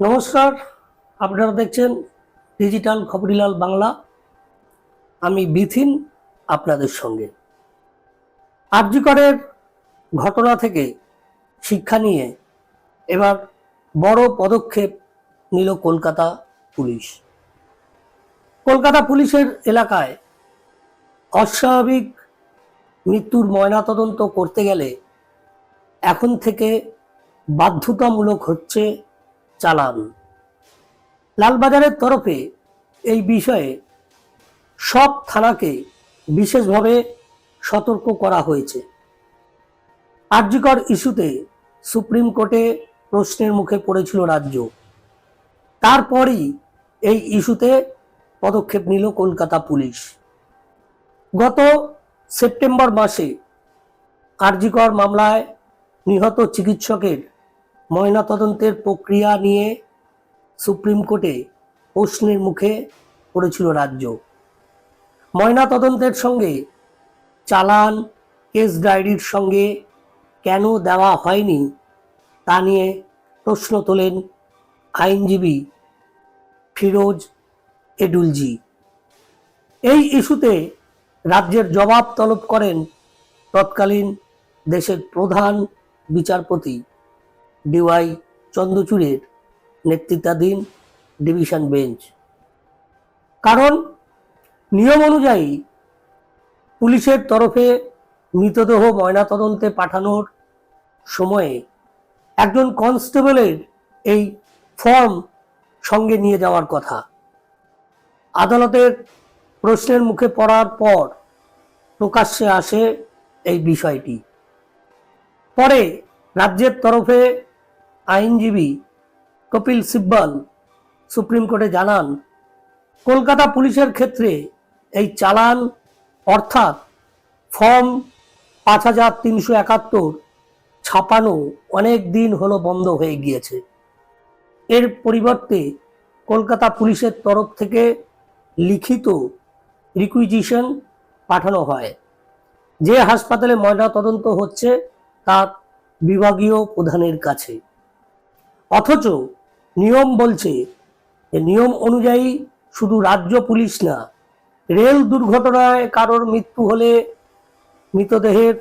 নমস্কার, আপনারা দেখছেন ডিজিটাল খবরিলাল বাংলা। আমি বিথিন আপনাদের সঙ্গে। আর্যিকরের ঘটনা থেকে শিক্ষা নিয়ে এবার বড় পদক্ষেপ নিল কলকাতা পুলিশ। কলকাতা পুলিশের এলাকায় অস্বাভাবিক মৃত্যুর ময়নাতদন্ত করতে গেলে এখন থেকে বাধ্যতামূলক হচ্ছে চালান। লালবাজারের তরফে এই বিষয়ে সব থানাকে বিশেষভাবে সতর্ক করা হয়েছে। আর্যিকর ইস্যুতে সুপ্রিম কোর্টে প্রশ্নের মুখে পড়েছিল রাজ্য। তারপরই এই ইস্যুতে পদক্ষেপ নিল কলকাতা পুলিশ। গত সেপ্টেম্বর মাসে আরজিকর মামলায় নিহত চিকিৎসকের ময়নাতদন্তের প্রক্রিয়া নিয়ে সুপ্রিম কোর্টে প্রশ্নের মুখে পড়েছিল রাজ্য। ময়নাতদন্তের সঙ্গে চালান কেস ডায়েরির সঙ্গে কেন দেওয়া হয়নি তা নিয়ে প্রশ্ন তোলেন আইনজীবী ফিরোজ এডুলজি। এই ইস্যুতে রাজ্যের জবাব তলব করেন তৎকালীন দেশের প্রধান বিচারপতি ডিওয়াই চন্দ্রচূড়ের নেতৃত্বাধীন ডিভিশন বেঞ্চ। কারণ নিয়ম অনুযায়ী পুলিশের তরফে মৃতদেহ ময়নাতদন্তে পাঠানোর সময়ে একজন কনস্টেবলের এই ফর্ম সঙ্গে নিয়ে যাওয়ার কথা। আদালতের প্রশ্নের মুখে পড়ার পর প্রকাশ্যে আসে এই বিষয়টি। পরে রাজ্যের তরফে আইনজীবী কপিল সিব্বল সুপ্রিম কোর্টে জানান, কলকাতা পুলিশের ক্ষেত্রে এই চালান অর্থাৎ ফর্ম পাঁচ হাজার তিনশো একাত্তর ছাপানো অনেক দিন হলো বন্ধ হয়ে গিয়েছে। এর পরিবর্তে কলকাতা পুলিশের তরফ থেকে লিখিত রিকুইজিশন পাঠানো হয়। যে হাসপাতালে ময়না তদন্ত হচ্ছে তার বিভাগীয় প্রধানের কাছে। অথচ নিয়ম বলছে নিয়ম অনুযায়ী শুধু রাজ্য পুলিশ না, রেল দুর্ঘটনায় কারোর মৃত্যু হলে মৃতদেহের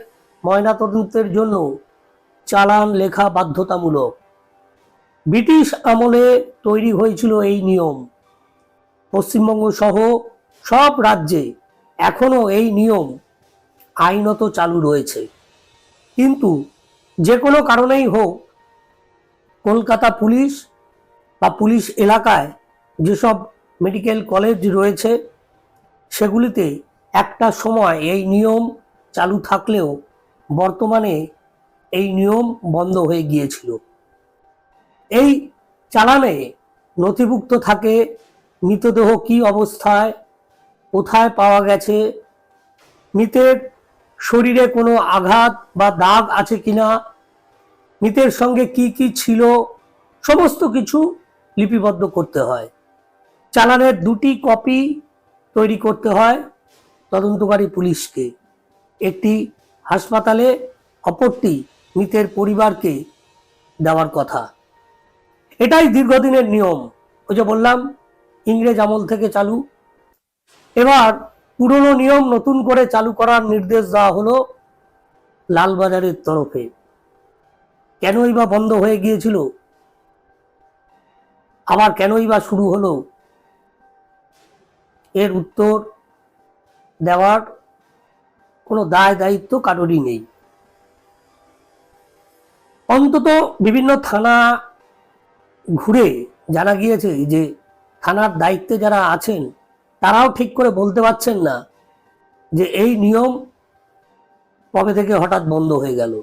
ময়নাতদন্তের জন্য চালান লেখা বাধ্যতামূলক। ব্রিটিশ আমলে তৈরি হয়েছিল এই নিয়ম। পশ্চিমবঙ্গ সহ সব রাজ্যে এখনও এই নিয়ম আইনত চালু রয়েছে। কিন্তু যে কোনো কারণেই হোক কলকাতা পুলিশ বা পুলিশ এলাকায় যেসব মেডিকেল কলেজ রয়েছে, সেগুলিতে একটা সময় এই নিয়ম চালু থাকলেও বর্তমানে এই নিয়ম বন্ধ হয়ে গিয়েছিল। এই চালানে নথিভুক্ত থাকে মৃতদেহ কি অবস্থায়, কোথায় পাওয়া গেছে, মৃতের শরীরে কোনো আঘাত বা দাগ আছে কিনা মৃতের সঙ্গে কি কি ছিল, সমস্ত কিছু লিপিবদ্ধ করতে হয়। চালানের দুটি কপি তৈরি করতে হয় তদন্তকারী পুলিশকে। একটি হাসপাতালে, অপরটি মৃতের পরিবারকে দেওয়ার কথা। এটাই দীর্ঘদিনের নিয়ম। ওই যে বললাম, ইংরেজ আমল থেকে চালু। এবার পুরনো নিয়ম নতুন করে চালু করার নির্দেশ দেওয়া হলো লালবাজারের তরফে। কেনই বা বন্ধ হয়ে গিয়েছিল? আবার কেনই বা শুরু হলো? এর উত্তর দেওয়ার কোনো দায় দায়িত্ব কারোরই নেই। অন্তত বিভিন্ন থানা ঘুরে জানা গিয়েছে যে থানার দায়িত্বে যারা আছেন, তারাও ঠিক করে বলতে পারছেন না যে এই নিয়ম কবে থেকে হঠাৎ বন্ধ হয়ে গেল।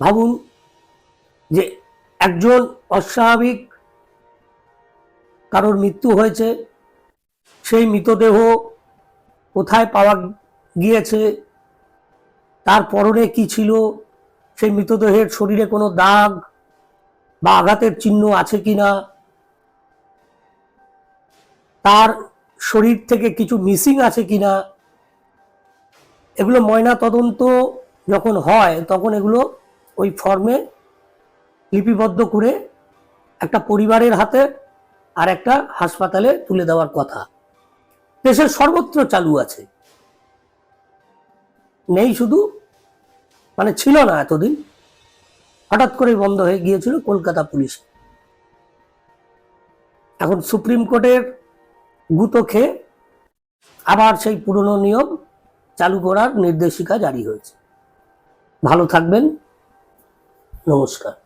ভাবুন যে একজন অস্বাভাবিক কারোর মৃত্যু হয়েছে, সেই মৃতদেহ কোথায় পাওয়া গিয়েছে, তার পরনে কি ছিল, সেই মৃতদেহের শরীরে কোনো দাগ বা আঘাতের চিহ্ন আছে কি না, তার শরীর থেকে কিছু মিসিং আছে কি না, এগুলো ময়না তদন্ত যখন হয়, তখন এগুলো ওই ফর্মে লিপিবদ্ধ করে একটা পরিবারের হাতে আর একটা হাসপাতালে তুলে দেওয়ার কথা। দেশের সর্বত্র চালু আছে। নেই শুধু মানে ছিল না এতদিন। হঠাৎ করে বন্ধ হয়ে গিয়েছিল কলকাতা পুলিশ। এখন সুপ্রিম কোর্টের গুতো খেয়ে আবার সেই পুরনো নিয়ম চালু করার নির্দেশিকা জারি হয়েছে। ভালো থাকবেন। নমস্কার।